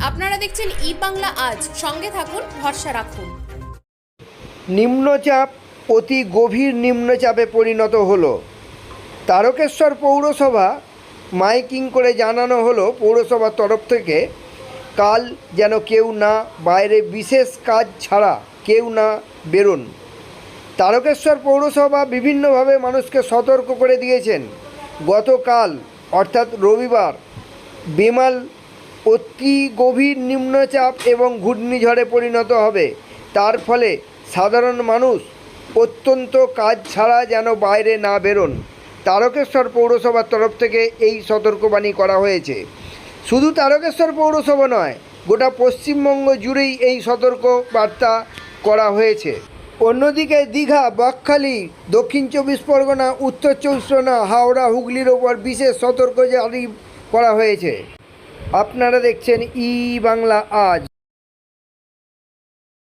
আপনারা দেখছেন ই বাংলা আজ। সঙ্গে থাকুন, ভরসা রাখুন। নিম্নচাপ অতি গভীর নিম্নচাপে পরিণত হলো। তারকেশ্বর পৌরসভা মাইকিং করে জানানো হলো পৌরসভার তরফ থেকে, কাল যেন কেউ না, বাইরে বিশেষ কাজ ছাড়া কেউ না বেরোন। তারকেশ্বর পৌরসভা বিভিন্নভাবে মানুষকে সতর্ক করে দিয়েছেন। গতকাল, অর্থাৎ রবিবার, বেমাল অতি গভীর নিম্নচাপ এবং ঘূর্ণিঝড়ে পরিণত হবে। তার ফলে সাধারণ মানুষ অত্যন্ত কাজ ছাড়া যেন বাইরে না বেরোন। তারকেশ্বর পৌরসভার তরফ থেকে এই সতর্কবাণী করা হয়েছে। শুধু তারকেশ্বর পৌরসভা নয়, গোটা পশ্চিমবঙ্গ জুড়েই এই সতর্ক বার্তা করা হয়েছে। অন্যদিকে দীঘা, বকখালি, দক্ষিণ চব্বিশ পরগনা, উত্তর চব্বিশ হাওড়া, হুগলির ওপর বিশেষ সতর্ক জারি করা হয়েছে। আপনারা দেখছেন ই বাংলা আজ।